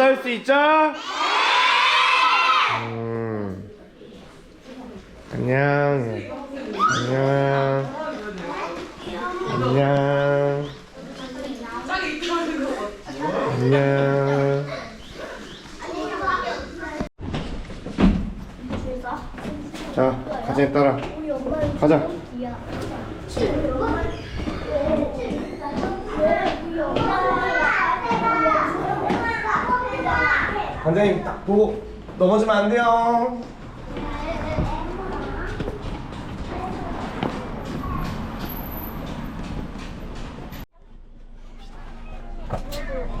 할수 있죠? 음. 안녕. 안녕. 안녕. 안녕. 자, 가자 따라. 가자. 관장님 딱 보고 넘어지면 안 돼요.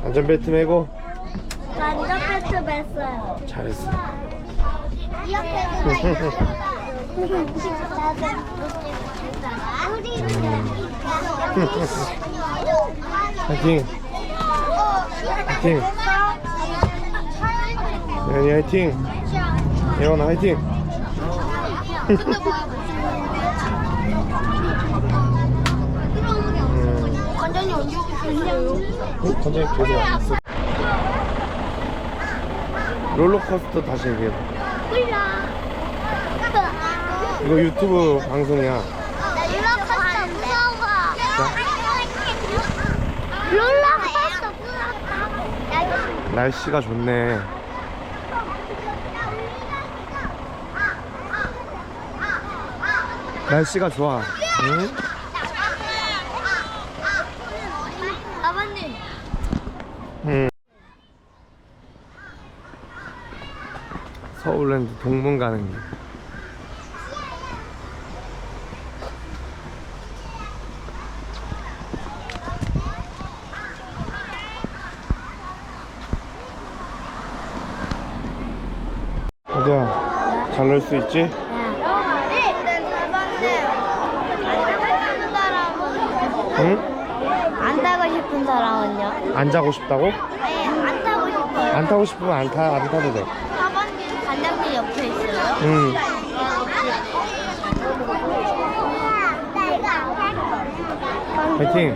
안전벨트 매고 안전벨트 맸어요. 잘했어. 이렇게 화이팅. 화이팅. 예언이 화이팅. 예원아 화이팅. 음. 관장님 언제 오셨어요? 어? 관장님 계속 안 왔어. 롤러코스터 다시 얘기해. 이거 유튜브 방송이야. 롤러코스터 무서워. 롤러코스터 무섭다. 날씨가 좋네. 날씨가 좋아. 응? 아버님. 응. 서울랜드 동문 가는 길. 어디야? 잘놀 수 있지? 응? 안 타고 싶은 사람은요? 안 자고 싶다고? 네, 안 타고 싶어요. 안 타고 싶으면 안 타, 안 타도 돼. 사모님 관장님 옆에 있어요? 응. 화이팅!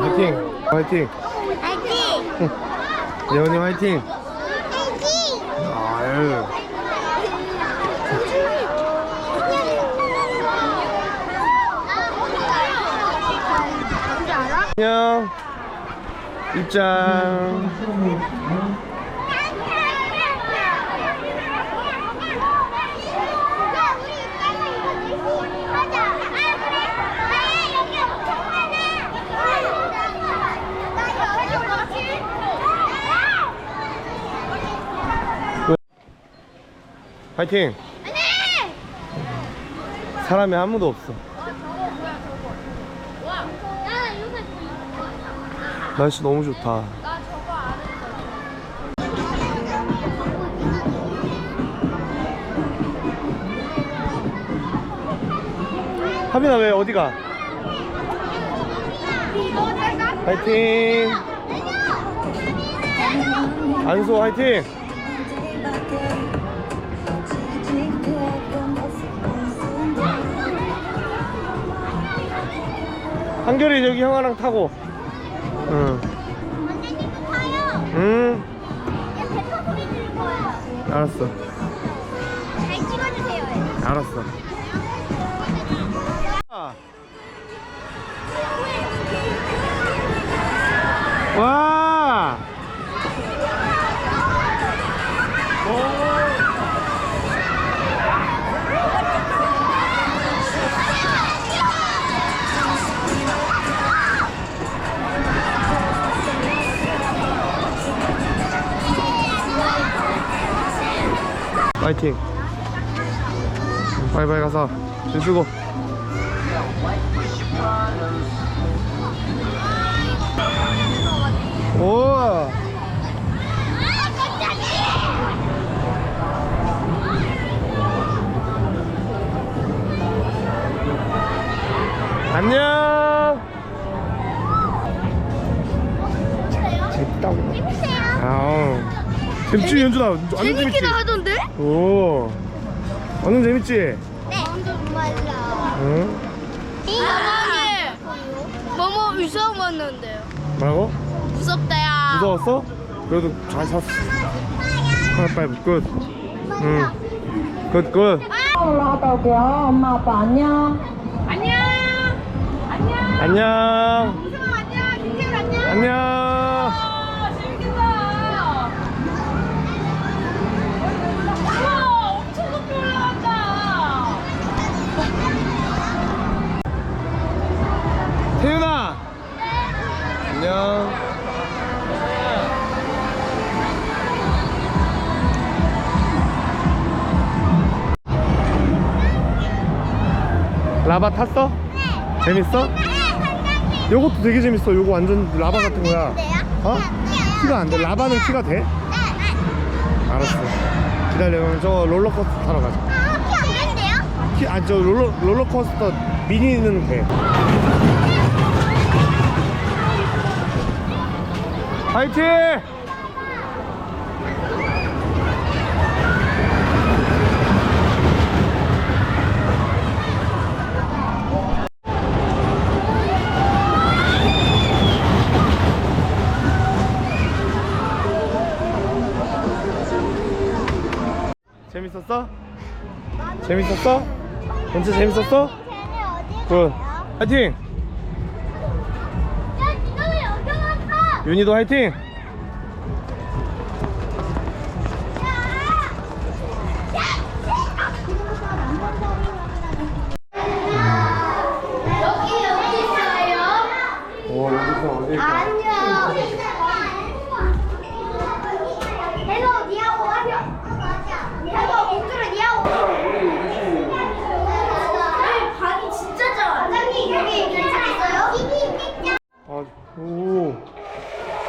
화이팅! 화이팅! 화이팅! 예원이! 화이팅! 아유. 안녕. 입장. 화이팅! 사람이 아무도 없어. 날씨 너무 좋다. 하빈아 왜 어디 가? 화이팅! 안소 화이팅! 한결이 저기 형아랑 타고. 응. 타요. 응. 야, 배터 소리 들을 거예요. 알았어. 잘 찍어주세요. 알았어. 아. 와. 파이팅. 빨리빨리 가서 줄 쓰고. 오. 안녕. 재밌지 연준아. 완전 재밌지. 재밌긴 하던데? 오. 완전 재밌지. 네. 맞아. 응? 어머니. 뭐뭐 이상 왔는데요. 뭐라고? 무섭다야. 무서웠어? 그래도 잘 샀어. 하이파이브 굿. 응. 굿 굿. 올라갔다 올게요. 엄마 아빠 안녕. 안녕. 안녕. 안녕. 수영 안녕. 김태훈 안녕. 안녕. 라바 탔어? 재밌어? 요것도 되게 재밌어. 요거 완전 라바 같은 거야. 어? 키가 안 돼. 라바는 키가 돼? 알았어. 기다려. 저 롤러코스터 타러 가자. 아 키 안 된대요? 키, 아니 저 롤러, 롤러코스터 미니는 돼. 화이팅! 재밌었어? 재밌었어? 진짜 재밌었어? 굿. 화이팅! 윤희도 화이팅!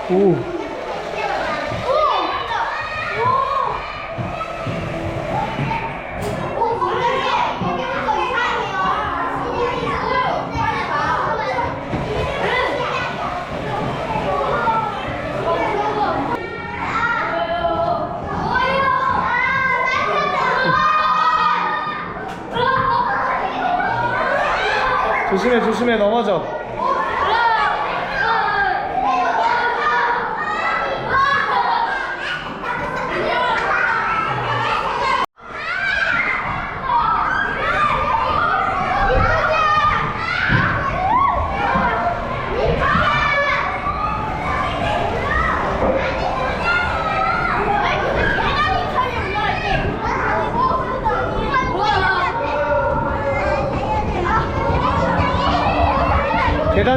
오. 조심해 조심해 넘어져.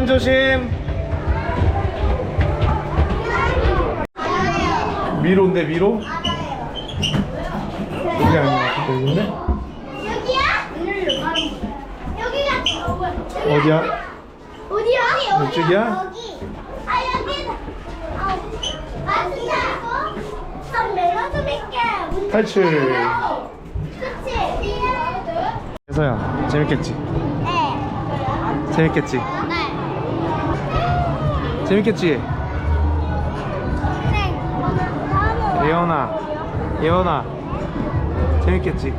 계단 조심. 미로인데 미로? 이게 아니야. 여기인데? 어디야? 어디야? 이쪽이야? 여기. 아 여기다. 아, 맞다. 좀 내려줄게. 탈출. 그치? 예서야 재밌겠지? 네. 재밌겠지? 네. 재밌겠지? 네. 예원아 예원아 재밌겠지?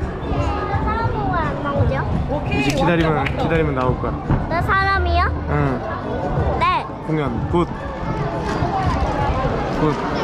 이제 기다리면 기다리면 나올 거야 나 사람이요? 응 네. 공연 굿 굿.